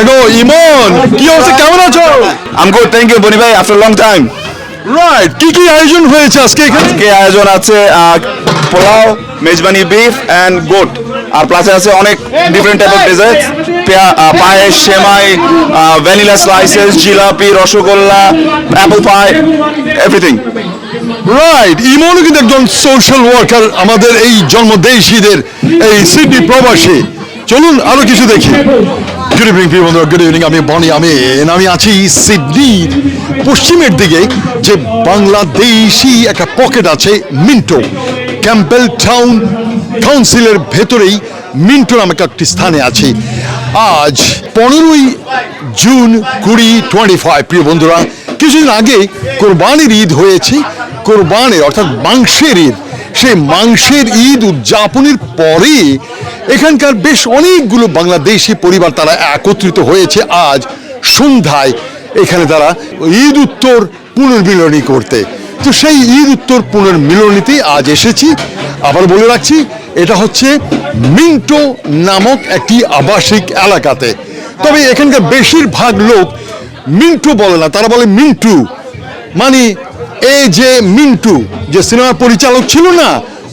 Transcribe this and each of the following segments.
এগো ইমন কি অবস্থা? কেমন আছো? আম গুড থ্যাংক ইউ বনি ভাই আফটার লং টাইম রাইট কি কি আয়োজন হয়েছে আজকে আজকে আয়োজন আছে polao mezbani beef and goat আর প্লাসে আছে অনেক different type of dessert payesh semai vanilla slices jilapi rasgulla apple pie everything right ইমনও কিন্তু একজন সোশ্যাল ওয়ার্কার আমাদের এই জন্মদেশীদের এই সিডনি প্রবাসী। চলুন আরও কিছু দেখি। গুড ইভিনিং প্রিয় বন্ধুরা। গুড ইভিনিং আমি বনি আমি আমি আছি সিডনির পশ্চিমের দিকে, যে বাংলাদেশি একটা পকেট আছে, মিন্টো। ক্যাম্পেল টাউন কাউন্সিলের ভেতরেই মিন্টো নামক একটি স্থানে আছি। আজ পনেরোই জুন কুড়ি টোয়েন্টি ফাইভ, প্রিয় বন্ধুরা। কিছুদিন আগে কোরবানির ঈদ হয়েছে। কোরবানের, অর্থাৎ মাংসের ঈদ। সেই মাংসের ঈদ উদযাপনের পরে এখানকার বেশ অনেকগুলো বাংলাদেশি পরিবার তারা একত্রিত হয়েছে আজ সন্ধ্যায়। এখানে তারা ঈদ উত্তর পুনর্মিলনী করতে। তো সেই ঈদ উত্তর পুনর্মিলনীতে আজ এসেছি। আবার বলে রাখছি, এটা হচ্ছে মিন্টো নামক একটি আবাসিক এলাকাতে। তবে এখানকার বেশিরভাগ লোক মিন্টু বলে না, তারা বলে মিন্টু। মানে এই যে মিন্টু, যে সিনেমার পরিচালক ছিল না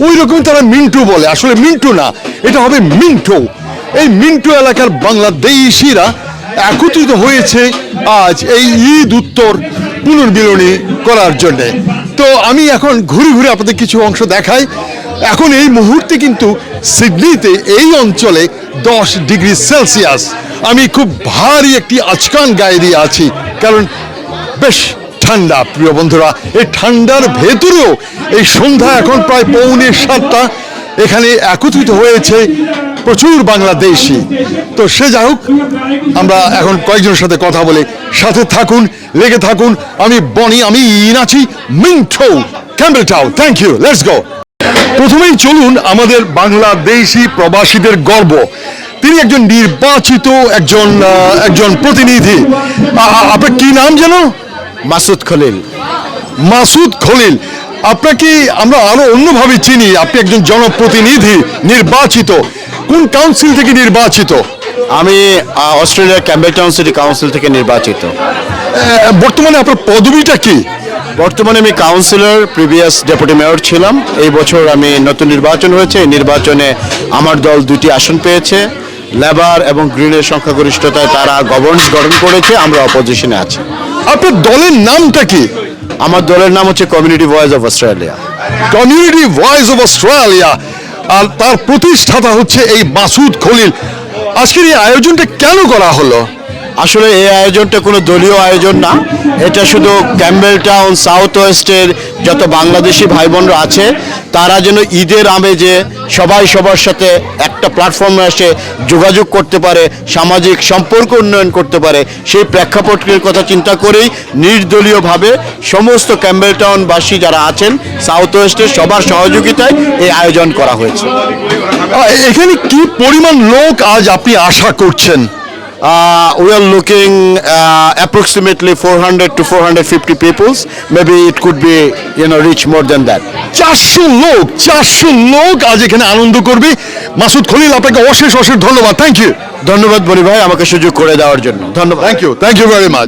ওই রকম তারা মিন্টু বলে। আসলে মিন্টু না, এটা হবে মিন্টু। এই মিন্টু এলাকার বাংলাদেশিরা একত্রিত হয়েছে আজ এই ঈদ উত্তর পুনর্মিলনী করার জন্যে। তো আমি এখন ঘুরে ঘুরে আপনাদের কিছু অংশ দেখাই। এখন এই মুহূর্তে কিন্তু সিডনিতে এই অঞ্চলে দশ ডিগ্রি সেলসিয়াস। আমি খুব ভারী একটি আচকান গায়ে দিয়ে আছি, কারণ বেশ ঠান্ডা। প্রিয় বন্ধুরা, এই ঠান্ডার ভেতরেও এই সন্ধ্যা এখন প্রায় পৌনে সাতটা। এখানে একত্রিত হয়েছে প্রচুর বাংলাদেশি। তো সে যাই হোক, আমরা এখন কয়েকজনের সাথে কথা বলে সাথে থাকুন, লেগে থাকুন। আমি বনি, আমি ইনাচি Minto Campbelltown thank you let's go প্রথমেই চলুন আমাদের বাংলাদেশি প্রবাসীদের গর্ব। তিনি একজন নির্বাচিত একজন একজন প্রতিনিধি। আপনার কি নাম যেন? মাসুদ খলিল। মাসুদ খলিল আপনাকে আমরা আরও অন্যভাবে চিনি? আপনি একজন জনপ্রতিনিধি নির্বাচিত। কোন কাউন্সিল থেকে নির্বাচিত? আমি অস্ট্রেলিয়ার ক্যাম্বেলটাউন সিটি কাউন্সিল থেকে নির্বাচিত। বর্তমানে আপনার পদবিটা কি? বর্তমানে আমি কাউন্সিলর প্রিভিয়াস ডেপুটি মেয়র ছিলাম। এই বছর আমি নতুন নির্বাচন হয়েছে। এই নির্বাচনে আমার দল দুটি আসন পেয়েছে। লেবার এবং গ্রিনের সংখ্যাগরিষ্ঠতায় তারা গভর্নেন্স গঠন করেছে। আমরা অপোজিশনে আছি। আপনার দলের নামটা কি? আমার দলের নাম হচ্ছে community voice of Australia community voice of Australia আর তার প্রতিষ্ঠাতা হচ্ছে এই মাসুদ খলিল। আজকের এই আয়োজনটা কেন করা হলো? আসলে এই আয়োজনটা কোনো দলীয় আয়োজন না। এটা শুধু ক্যাম্বেল টাউন সাউথ ওয়েস্টের যত বাংলাদেশি ভাই বোনরা আছে তারা যেন ঈদের আমেজে সবাই সবার সাথে একটা প্ল্যাটফর্মে এসে যোগাযোগ করতে পারে, সামাজিক সম্পর্ক উন্নয়ন করতে পারে, সেই প্রেক্ষাপটের কথা চিন্তা করেই নির্দলীয়ভাবে সমস্ত ক্যাম্বেল টাউনবাসী যারা আছেন সাউথ ওয়েস্টের সবার সহযোগিতায় এই আয়োজন করা হয়েছে। এখানে কি পরিমাণ লোক আজ আপনি আশা করছেন? Uh, we are looking uh, approximately 400 to 450 peoples. Maybe it could be, you know, reach more than that. চারশো লোক চারশো লোক আজ এখানে আনন্দ করবে। মাসুদ খলিল আপনাকে অশেষ অশেষ ধন্যবাদ। থ্যাংক ইউ ধন্যবাদ বলি ভাই আমাকে সুযোগ করে দেওয়ার জন্য। ধন্যবাদ। Thank you thank you very much